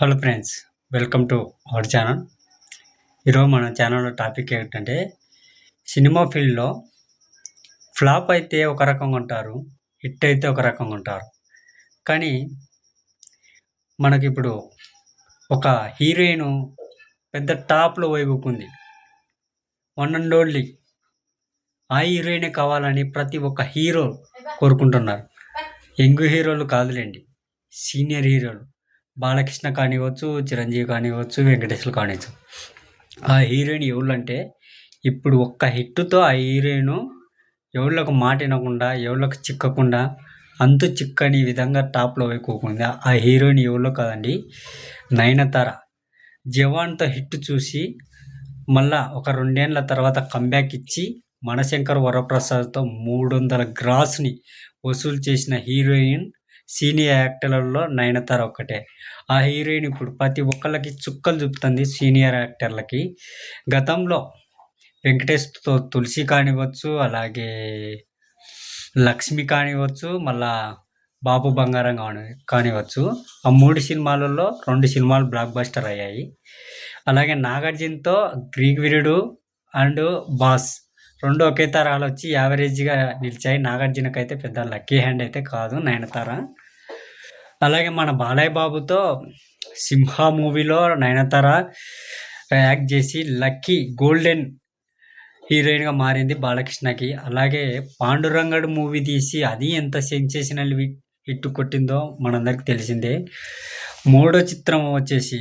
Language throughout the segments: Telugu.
Hello friends welcome to our channel ఈరోజు మన ఛానల్లో టాపిక్ ఏంటంటే సినిమా ఫీల్డ్లో ఫ్లాప్ అయితే ఒక రకంగా ఉంటారు హిట్ అయితే ఒక రకంగా ఉంటారు. కానీ మనకి ఇప్పుడు ఒక హీరోయిన్ పెద్ద టాప్లో వైగుకుంది వన్ అండ్ ఓన్లీ ఆ హీరోయినే కావాలని ప్రతి ఒక్క హీరో కోరుకుంటున్నారు. యంగ్ హీరోలు కాదులేండి సీనియర్ హీరోలు బాలకృష్ణ కానివ్వచ్చు చిరంజీవి కానివ్వచ్చు వెంకటేశ్వర కానివ్వచ్చు. ఆ హీరోయిన్ ఎవళ్ళంటే ఇప్పుడు ఒక్క హిట్తో ఆ హీరోయిన్ ఎవళ్ళకు మాట వినకుండా ఎవళ్ళకు చిక్కకుండా అంతు చిక్కని విధంగా టాప్లో ఎక్కువకుంది ఆ హీరోయిన్ ఎవరో కాదండి నయనతార. జవాన్తో హిట్ చూసి మళ్ళా ఒక రెండేళ్ళ తర్వాత కంబ్యాక్ ఇచ్చి మనశంకర్ వరప్రసాద్తో మూడు వందల గ్రాస్ని వసూలు చేసిన హీరోయిన్ సీనియర్ యాక్టర్లలో నయనతార ఒక్కటే. ఆ హీరోయిన్ ఇప్పుడు ప్రతి ఒక్కళ్ళకి చుక్కలు చూపుతుంది సీనియర్ యాక్టర్లకి. గతంలో వెంకటేష్తో తులసి కానివ్వచ్చు అలాగే లక్ష్మి కానివ్వచ్చు మళ్ళా బాబు బంగారం కాని కానివ్వచ్చు. ఆ మూడు సినిమాలలో రెండు సినిమాలు బ్లాక్ బస్టర్ అయ్యాయి. అలాగే నాగార్జునతో గ్రీక్ వీరుడు అండ్ బాస్ రెండు ఒకే తరాలు వచ్చి యావరేజ్గా నిలిచాయి. నాగార్జునకైతే అయితే పెద్ద లక్కీ హ్యాండ్ అయితే కాదు నయనతార. అలాగే మన బాలయ్య బాబుతో సింహ మూవీలో నయనతార యాక్ట్ చేసి లక్కీ గోల్డెన్ హీరోయిన్గా మారింది బాలకృష్ణకి. అలాగే పాండురంగడు మూవీ తీసి అది ఎంత సెన్సేషనల్ హిట్ కొట్టిందో మనందరికి తెలిసిందే. మూడో చిత్రం వచ్చేసి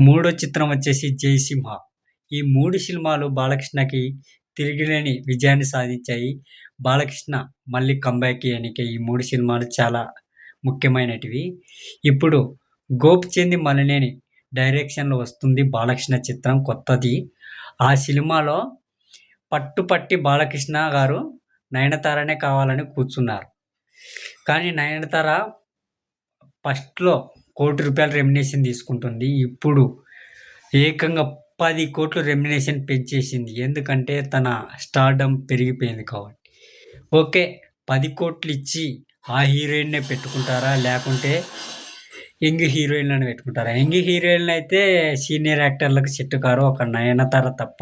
మూడో చిత్రం వచ్చేసి జయసింహ. ఈ మూడు సినిమాలు బాలకృష్ణకి తిరిగిలేని విజయాన్ని సాధించాయి. బాలకృష్ణ మళ్ళీ కంబ్యాక్ చేయడానికి ఈ మూడు సినిమాలు చాలా ముఖ్యమైనటివి. ఇప్పుడు గోపిచంద్ మలినేని డైరెక్షన్లో వస్తుంది బాలకృష్ణ చిత్రం కొత్తది. ఆ సినిమాలో పట్టుపట్టి బాలకృష్ణ గారు నయనతారనే కావాలని కూర్చున్నారు. కానీ నయనతార ఫస్ట్లో కోటి రూపాయల రెమినేషన్ తీసుకుంటుంది. ఇప్పుడు ఏకంగా పది కోట్లు రెమినేషన్ పెంచేసింది. ఎందుకంటే తన స్టార్డమ్ పెరిగిపోయింది కాబట్టి. ఓకే పది కోట్లు ఇచ్చి ఆ హీరోయిన్నే పెట్టుకుంటారా? లేకుంటే యంగ్ హీరోయిన్లను పెట్టుకుంటారా? యంగ్ హీరోయిన్లు అయితే సీనియర్ యాక్టర్లకు సెట్ కారు. ఒక నయనతార తప్ప.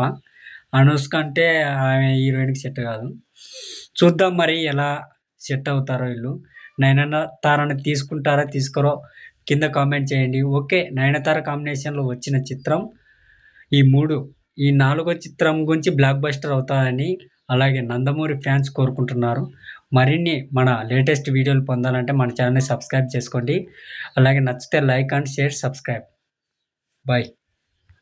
అనుష్క అంటే ఆమె హీరోయిన్కి సెట్ కాదు. చూద్దాం మరి ఎలా సెట్ అవుతారో వీళ్ళు. నయనతారను తీసుకుంటారా? తీసుకోరో కింద కామెంట్ చేయండి. ఓకే నయనతార కాంబినేషన్లో వచ్చిన చిత్రం. ఈ మూడు ఈ నాలుగో చిత్రం గురించి బ్లాక్ బస్టర్ అవుతాయని అలాగే నందమూరి ఫ్యాన్స్ కోరుకుంటున్నారు. మరిన్ని మన లేటెస్ట్ వీడియోలు పొందాలంటే మన ఛానల్ని సబ్స్క్రైబ్ చేసుకోండి. అలాగే నచ్చితే like and share subscribe bye